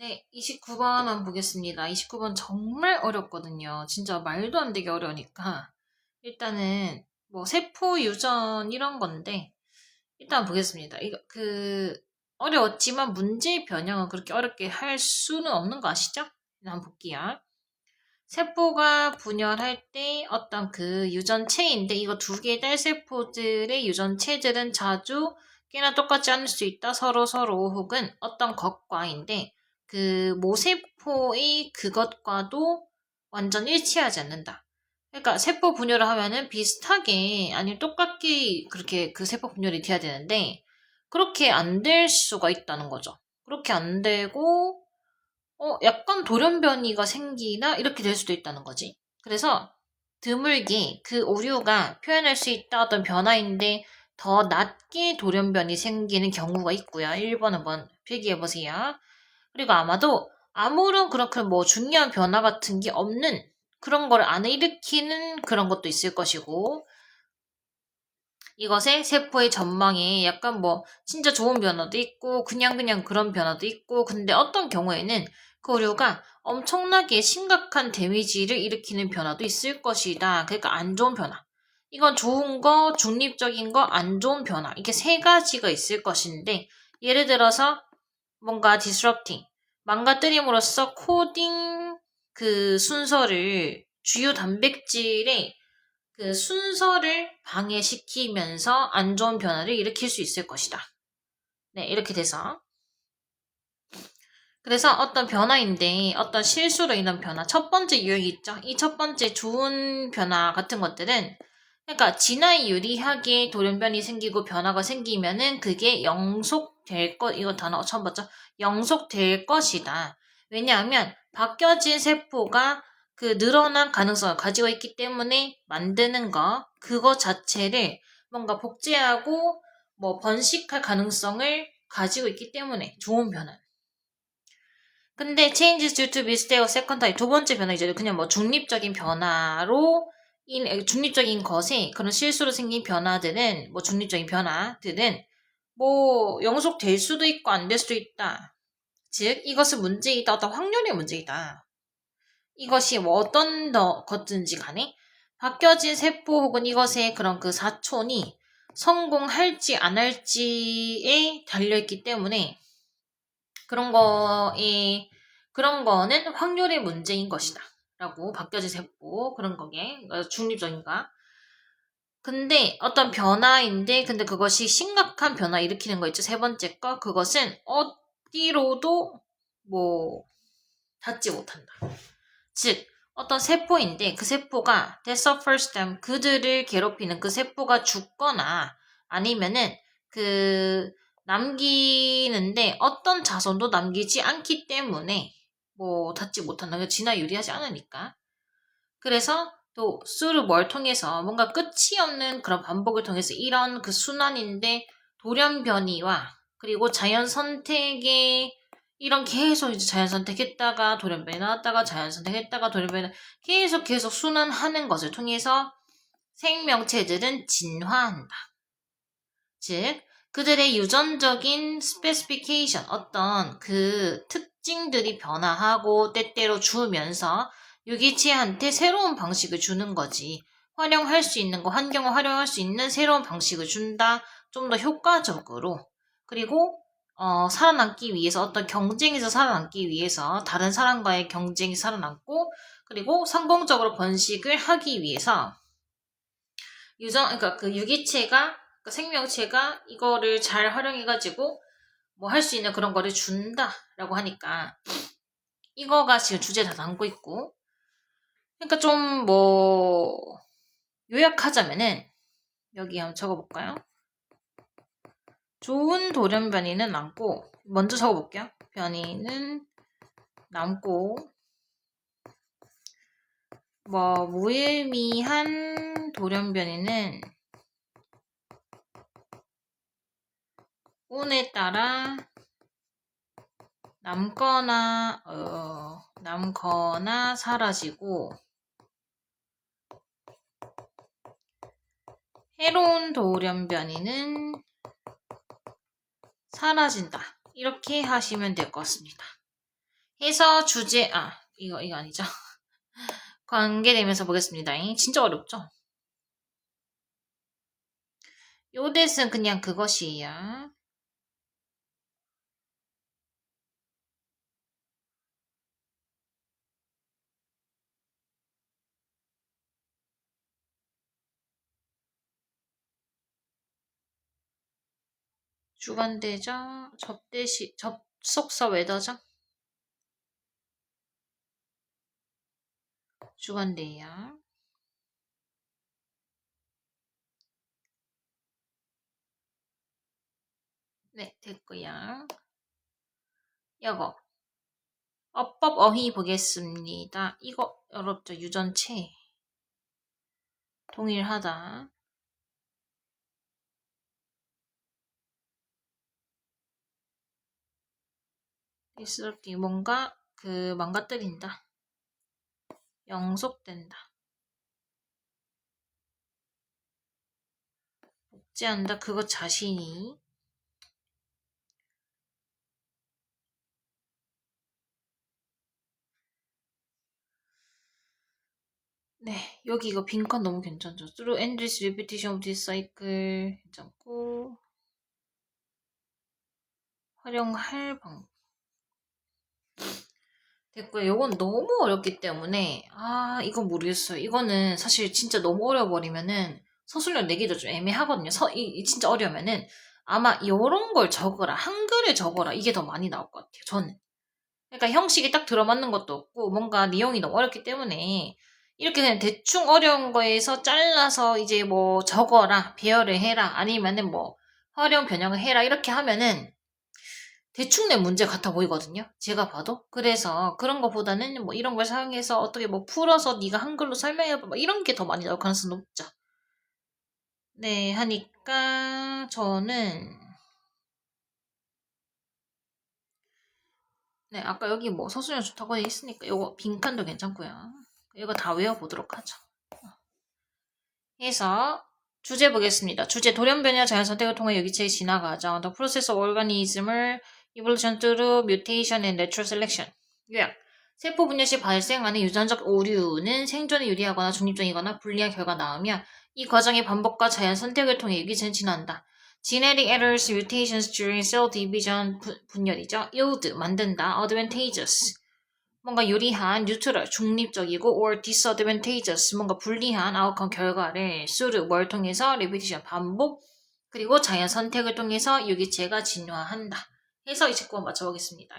네, 29번 한번 보겠습니다. 29번 정말 어렵거든요. 진짜 말도 안 되게 어려우니까. 일단은, 뭐, 세포 유전 이런 건데, 일단 보겠습니다. 이거, 그, 어려웠지만 문제의 변형은 그렇게 어렵게 할 수는 없는 거 아시죠? 한번 볼게요. 세포가 분열할 때 어떤 그 유전체인데, 이거 두 개의 딸세포들의 유전체들은 자주 꽤나 똑같지 않을 수 있다. 서로 서로 혹은 어떤 것과인데, 그 모세포의 그것과도 완전 일치하지 않는다. 그러니까 세포 분열을 하면은 비슷하게 아니면 똑같게 그렇게 그 세포 분열이 돼야 되는데 그렇게 안 될 수가 있다는 거죠. 그렇게 안 되고 어 약간 돌연변이가 생기나 이렇게 될 수도 있다는 거지. 그래서 드물게 그 오류가 표현할 수 있다 어떤 변화인데 더 낮게 돌연변이 생기는 경우가 있고요. 1번 한번 필기해 보세요. 그리고 아마도 아무런 그렇게 뭐 중요한 변화 같은 게 없는 그런 걸안 일으키는 그런 것도 있을 것이고 이것의 세포의 전망에 약간 뭐 진짜 좋은 변화도 있고 그냥 그냥 그런 변화도 있고 근데 어떤 경우에는 그 오류가 엄청나게 심각한 데미지를 일으키는 변화도 있을 것이다. 그러니까 안 좋은 변화. 이건 좋은 거, 중립적인 거, 안 좋은 변화. 이게 세 가지가 있을 것인데 예를 들어서 뭔가 disrupting 망가뜨림으로써 코딩 그 순서를 주요 단백질의 그 순서를 방해시키면서 안 좋은 변화를 일으킬 수 있을 것이다. 네, 이렇게 돼서. 그래서 어떤 변화인데 어떤 실수로 인한 변화, 첫 번째 유형이 있죠. 이 첫 번째 좋은 변화 같은 것들은 그러니까 진화에 유리하게 돌연변이 생기고 변화가 생기면은 그게 영속될 것, 이거 단어 처음 봤죠? 영속될 것이다. 왜냐하면 바뀌어진 세포가 그 늘어난 가능성을 가지고 있기 때문에 만드는 거, 그거 자체를 뭔가 복제하고 뭐 번식할 가능성을 가지고 있기 때문에 좋은 변화. 근데 changes due to mistake or second type 두 번째 변화이죠. 그냥 뭐 중립적인 변화로 인 중립적인 것에 그런 실수로 생긴 변화들은 뭐 중립적인 변화들은 뭐 영속될 수도 있고 안 될 수도 있다. 즉 이것은 문제이다 어떤 확률의 문제이다. 이것이 뭐 어떤 더 것든지 간에 바뀌어진 세포 혹은 이것의 그런 그 사촌이 성공할지 안 할지에 달려있기 때문에 그런 거에 그런 거는 확률의 문제인 것이다. 라고 바뀌어진 세포 그런 거게 어, 중립적인가? 근데 어떤 변화인데 근데 그것이 심각한 변화 일으키는 거 있죠? 세 번째 거. 그것은 어디로도 뭐 닿지 못한다. 즉 어떤 세포인데 그 세포가 that suffers them 그들을 괴롭히는 그 세포가 죽거나 아니면은 그 남기는데 어떤 자손도 남기지 않기 때문에 뭐 닿지 못한다. 진화 유리하지 않으니까. 그래서 또 수를 뭘 통해서 뭔가 끝이 없는 그런 반복을 통해서 이런 그 순환인데 돌연 변이와 그리고 자연 선택의 이런 계속 이제 자연 선택했다가 돌연 변이 나왔다가 자연 선택했다가 돌연 변이 계속 계속 순환하는 것을 통해서 생명체들은 진화한다. 즉 그들의 유전적인 스페시피케이션 어떤 그 특징들이 변화하고 때때로 주면서 유기체한테 새로운 방식을 주는 거지. 활용할 수 있는 거, 환경을 활용할 수 있는 새로운 방식을 준다. 좀 더 효과적으로. 그리고 어, 살아남기 위해서 어떤 경쟁에서 살아남기 위해서 다른 사람과의 경쟁이 살아남고 그리고 성공적으로 번식을 하기 위해서 유전 그러니까 그 유기체가 그 생명체가 이거를 잘 활용해가지고 뭐 할 수 있는 그런 거를 준다라고 하니까 이거가 지금 주제 다 담고 있고 그러니까 좀 뭐 요약하자면은 여기 한번 적어볼까요? 좋은 돌연 변이는 남고 먼저 적어볼게요. 변이는 남고 뭐 무의미한 돌연 변이는 운에 따라 남거나 어, 남거나 사라지고 해로운 돌연변이는 사라진다. 이렇게 하시면 될 것 같습니다. 해서 주제, 아, 이거, 이거 아니죠. 관계되면서 보겠습니다. 진짜 어렵죠? 요 대은 그냥 그것이야. 주관대자, 접대시, 접속사 외다자? 주관대야. 네, 됐고요. 이거. 어법 어휘 보겠습니다. 이거 어렵죠? 유전체. 동일하다. 있을게 뭔가 그 망가뜨린다. 영속된다. 복제한다. 그것 자신이 네, 여기 이거 빈칸 너무 괜찮죠? Through endless repetition of this cycle 괜찮고 활용할 방법 됐고요. 이건 너무 어렵기 때문에 아 이건 모르겠어요. 이거는 사실 진짜 너무 어려워버리면은 서술력 내기도 좀 애매하거든요. 서, 이, 이 진짜 어려우면은 아마 이런 걸 적어라 한글에 적어라 이게 더 많이 나올 것 같아요. 저는 그러니까 형식이 딱 들어맞는 것도 없고 뭔가 내용이 너무 어렵기 때문에 이렇게 그냥 대충 어려운 거에서 잘라서 이제 뭐 적어라 배열을 해라 아니면은 뭐 활용 변형을 해라 이렇게 하면은 대충 낸 문제 같아 보이거든요. 제가 봐도. 그래서 그런 것보다는 뭐 이런 걸 사용해서 어떻게 뭐 풀어서 네가 한글로 설명해봐. 뭐 이런 게 더 많이 나올 가능성이 높죠. 네, 하니까 저는 네, 아까 여기 뭐 서술형 좋다고 돼 있으니까 이거 빈칸도 괜찮고요. 이거 다 외워보도록 하죠. 해서 주제 보겠습니다. 주제 돌연변이와 자연선택을 통해 유기체의 진화 과정, the process of organism을 evolution through mutation and natural selection. 요약. 세포 분열 시 발생하는 유전적 오류는 생존에 유리하거나 중립적이거나 불리한 결과 나오며 이 과정의 반복과 자연 선택을 통해 유기체는 진화한다. Genetic errors, mutations during cell division 부, 분열이죠. yield, 만든다. advantageous, 뭔가 유리한, neutral, 중립적이고 or disadvantageous, 뭔가 불리한 outcome 결과를 수르, 뭘 통해서 repetition, 반복, 그리고 자연 선택을 통해서 유기체가 진화한다. 해서 이 직권 맞춰보겠습니다.